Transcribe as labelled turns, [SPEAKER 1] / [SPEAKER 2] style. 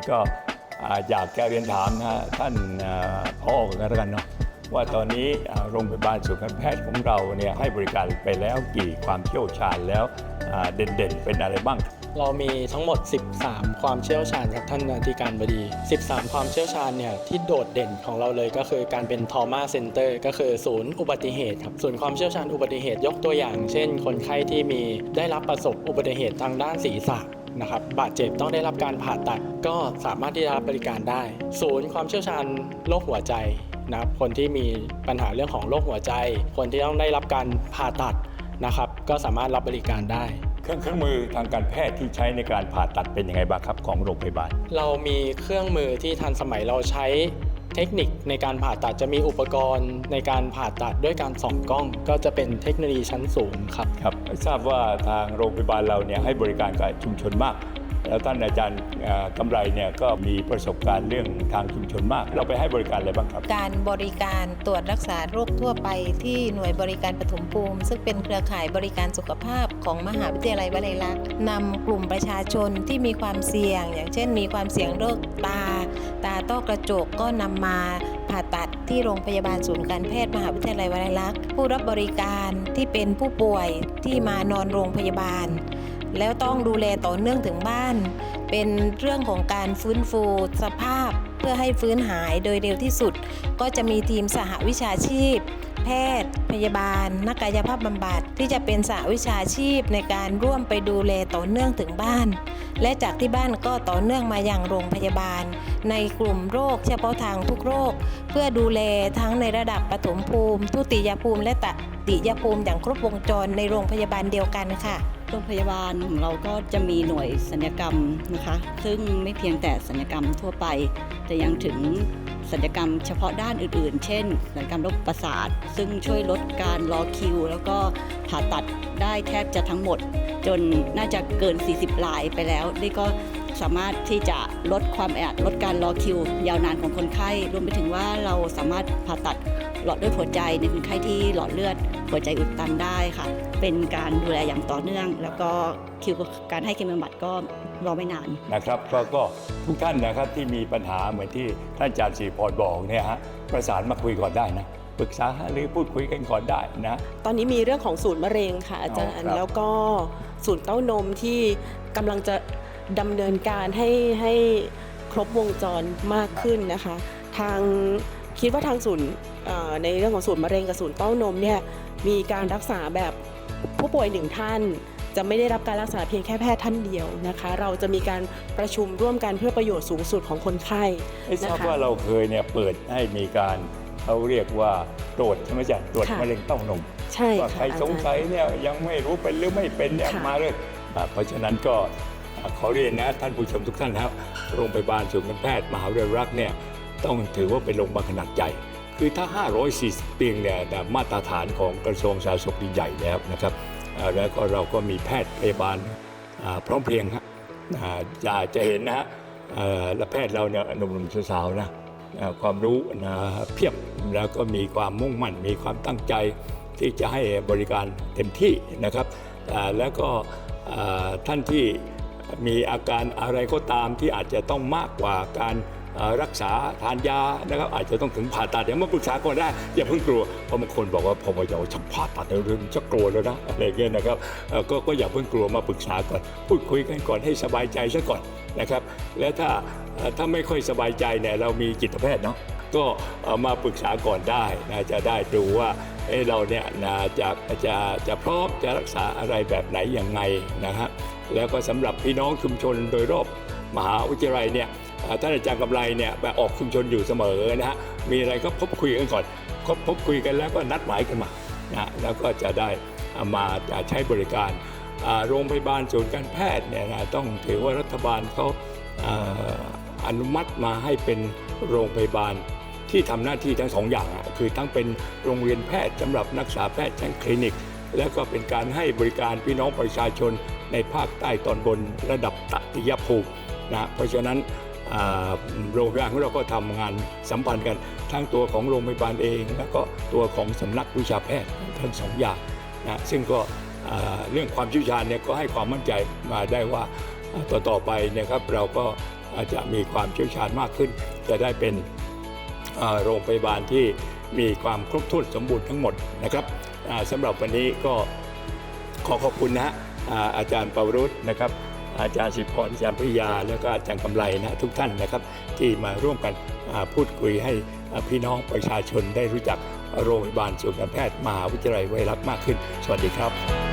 [SPEAKER 1] นี้ก็อ่าอยากจะเรียนถามนะท่านอ่าพอกันแล้วกันเนาะว่าตอนนี้โรงพยาบาลศูนย์การแพทย์ของเราเนี่ยให้บริการไปแล้วกี่ความเชี่ยวชาญแล้วอ่าเด่นๆ เป็นอะไรบ้าง
[SPEAKER 2] เรามีทั้งหมด 13 ความเชี่ยวชาญครับท่านอธิการบดี 13 ความเชี่ยวชาญเนี่ยที่โดดเด่นของเราเลยก็คือการเป็น trauma center ก็คือศูนย์อุบัติเหตุครับส่วนความเชี่ยวชาญอุบัติเหตุยกตัวอย่าง เช่น คนไข้ที่มีได้รับประสบอุบัติเหตุทางด้านศีรษะ นะครับบาดเจ็บต้องได้รับการผ่าตัดก็สามารถที่จะรับบริการได้ ศูนย์ความเชี่ยวชาญโรคหัวใจนะครับคนที่มีปัญหาเรื่องของโรคหัวใจ คนที่ต้องได้รับการผ่าตัดนะครับ ก็สามารถรับบริการได้
[SPEAKER 1] เครื่องเครื่องมือทางการแพทย์ที่ใช้ในการผ่าตัดเป็นยังไงบ้างครับของโรงพยาบาล
[SPEAKER 2] เรามีเครื่องมือที่ทันสมัยเราใช้ เทคนิคในการผ่าตัดจะมีอุปกรณ์ในการผ่าตัดด้วยการส่องกล้อง ก็จะเป็นเทคโนโลยีชั้นสูงครับ
[SPEAKER 1] ครับทราบว่าทางโรงพยาบาลเราเนี่ยให้บริการกับชุมชนมาก แล้วท่านอาจารย์กำไรเนี่ยก็มีประสบการณ์เรื่องทางชุมชนมาก เราไปให้บริการอะไรบ้างครับ
[SPEAKER 3] การบริการตรวจรักษาโรคทั่วไปที่หน่วยบริการปฐมภูมิ ซึ่งเป็นเครือข่ายบริการสุขภาพของมหาวิทยาลัยวลัยลักษณ์นำกลุ่มประชาชนที่มีความเสี่ยง อย่างเช่น มีความเสี่ยงโรคตา ตาต้อกระจกก็นำมาผ่าตัดที่โรงพยาบาลศูนย์การแพทย์มหาวิทยาลัยวลัยลักษณ์ผู้รับบริการที่เป็นผู้ป่วยที่มานอนโรงพยาบาล แล้วต้องดูแลต่อเนื่องถึงบ้าน เป็นเรื่องของการฟื้นฟูสภาพ เพื่อให้ฟื้นหายโดยเร็วที่สุด ก็จะมีทีมสหวิชาชีพ แพทย์ พยาบาล นักกายภาพบำบัดที่จะเป็นสหวิชาชีพในการร่วมไปดูแลต่อเนื่องถึงบ้าน และจากที่บ้านก็ต่อเนื่องมาอย่างโรงพยาบาล ในกลุ่มโรคเฉพาะทางทุกโรค เพื่อดูแลทั้งในระดับปฐมภูมิ ทุติยภูมิและตติยภูมิอย่างครบวงจรในโรงพยาบาลเดียวกันค่ะ
[SPEAKER 4] โรงพยาบาลของเราก็จะมีหน่วยสัญญกรรมนะคะ ซึ่งไม่เพียงแต่สัญญกรรมทั่วไป แต่ยังถึงสัญญกรรมเฉพาะด้านอื่นๆ เช่นสัญญกรรมโรคประสาท ซึ่งช่วยลดการรอคิว แล้วก็ผ่าตัดได้แทบจะทั้งหมด จนน่าจะเกิน 40รายไปแล้ว นี่ก็ สามารถที่จะลดความแออัดลดการรอคิว ยาวนานของคนไข้ รวมไปถึงว่าเราสามารถผ่าตัดหลอดเลือดหัวใจในคนไข้ที่หลอดเลือดหัวใจอุดตันได้ค่ะ เป็นการดูแลอย่างต่อเนื่อง แล้วก็คิวการให้เคมีบำบัดก็รอไม่นาน
[SPEAKER 1] นะครับก็ก็ทุกท่านนะครับที่มีปัญหาเหมือนที่ท่านอาจารย์ศรีพรบอกเนี่ยฮะประสานมาคุยก่อนได้นะปรึกษาหรือพูดคุยกันก่อนได้นะ
[SPEAKER 5] ตอนนี้มีเรื่องของศูนย์มะเร็งค่ะอาจาร
[SPEAKER 1] อ๋อ
[SPEAKER 5] ย์
[SPEAKER 1] ครับ
[SPEAKER 5] แล้วก็ศูนย์เต้านมที่กำลังจะ ดำเนินการให้ให้ครบวงจรมากขึ้นนะคะ ทางคิดว่าทางศูนย์เอ่อในเรื่องของศูนย์มะเร็งกับศูนย์เต้านมเนี่ยมีการรักษาแบบผู้ป่วยหนึ่งท่านจะไม่ได้รับการรักษาเพียงแค่แพทย์ท่านเดียวนะคะ เราจะมีการประชุมร่วมกันเพื่อประโยชน์สูงสุดของคนไข้
[SPEAKER 1] ไม่ทราบ
[SPEAKER 5] นะคะ
[SPEAKER 1] ว่าเราเคยเนี่ยเปิดให้มีการเขาเรียกว่าตรวจใช่ไหมจ๊ะตรวจ
[SPEAKER 5] ค่ะ
[SPEAKER 1] มะเร็งเต้านม
[SPEAKER 5] ใช่
[SPEAKER 1] ว่า
[SPEAKER 5] ค่ะ
[SPEAKER 1] ใคร
[SPEAKER 5] อา
[SPEAKER 1] ส
[SPEAKER 5] จางรย์
[SPEAKER 1] สัยเนี่ยยังไม่รู้เป็นหรือไม่เป็นเนี่ย
[SPEAKER 5] ค่ะ
[SPEAKER 1] มาเลยอ่าเพราะฉะนั้นก็อ่า ขอเรียนนะท่านผู้ชมทุกท่านครับโรงพยาบาลศูนย์การแพทย์มหาวิทยาลัยรักเนี่ยต้องถือว่าเป็นโรงพยาบาลขนาดใหญ่ คือถ้า 540 เตียงเนี่ยมาตรฐานของกระทรวงสาธารณสุขใหญ่แล้วนะครับแล้วก็เราก็มีแพทย์พยาบาลพร้อมเพรียงฮะอ่าจะจะเห็นนะฮะและแพทย์เราเนี่ยหนุ่มๆสาวๆนะความรู้นะเพียบแล้วก็มีความมุ่งมั่นมีความตั้งใจที่จะให้บริการเต็มที่นะครับแล้วก็ท่านที่ มีอาการอะไรก็ตามที่อาจจะต้องมากกว่าการรักษาทานยานะครับ อาจจะต้องถึงผ่าตัดอย่างมาปรึกษาก่อนได้ อย่าเพิ่งกลัวเพราะบางคนบอกว่าพอมาจะเอาฉันผ่าตัดเดี๋ยวจะกลัวแล้วนะอะไรเงี้ยนะครับก็ก็อย่าเพิ่งกลัวมาปรึกษาก่อนพูดคุยกันก่อนให้สบายใจซะก่อนนะครับ และถ้าถ้าไม่ค่อยสบายใจเนี่ยเรามีจิตแพทย์เนาะก็มาปรึกษาก่อนได้นะจะได้ดูว่าเเราเนี่ยนะจะจะจะพร้อมจะรักษาอะไรแบบไหนยังไงนะฮะ แล้วก็สำหรับพี่น้องชุมชนโดยรอบมหาวิทยาลัยเนี่ยท่านอาจารย์กำไรเนี่ยไปออกชุมชนอยู่เสมอนะฮะมีอะไรก็พบคุยกันก่อนพบพบคุยกันแล้วก็นัดหมายกันมานะแล้วก็จะได้มาใช้บริการโรงพยาบาลศูนย์การแพทย์เนี่ยนะต้องถือว่ารัฐบาลเขาอนุมัติมาให้เป็นโรงพยาบาลที่ทำหน้าที่ทั้งสองอย่างคือทั้งเป็นโรงเรียนแพทย์สำหรับนักศึกษาแพทย์ชั้นคลินิก และก็เป็นการให้บริการพี่น้องประชาชน ในภาคใต้ตอนบนระดับตติยภูมินะเพราะฉะนั้นโรงพยาบาลของเราก็ทำงานสัมพันธ์กัน ทั้งตัวของโรงพยาบาลเอง แล้วก็ตัวของสำนักวิชาแพทย์ทั้งสองอย่างนะซึ่งก็เรื่องความเชี่ยวชาญเนี่ยก็ให้ความมั่นใจมาได้ว่าต่อต่อไปนะครับเราก็อาจจะมีความเชี่ยวชาญมากขึ้น จะได้เป็นโรงพยาบาลที่มีความครบถ้วนสมบูรณ์ทั้งหมดนะครับสำหรับวันนี้ก็ขอขอบคุณนะฮะ อาอาจารย์ปวรุษนะครับ อาจารย์สิพรอาจารย์ปริยา แล้วก็อาจารย์กำไลนะทุกท่านนะครับ ที่มาร่วมกันพูดคุยให้พี่น้องประชาชนได้รู้จักโรงพยาบาลศูนย์การแพทย์มหาวิทยาลัยวลัยลักมากขึ้น สวัสดีครับ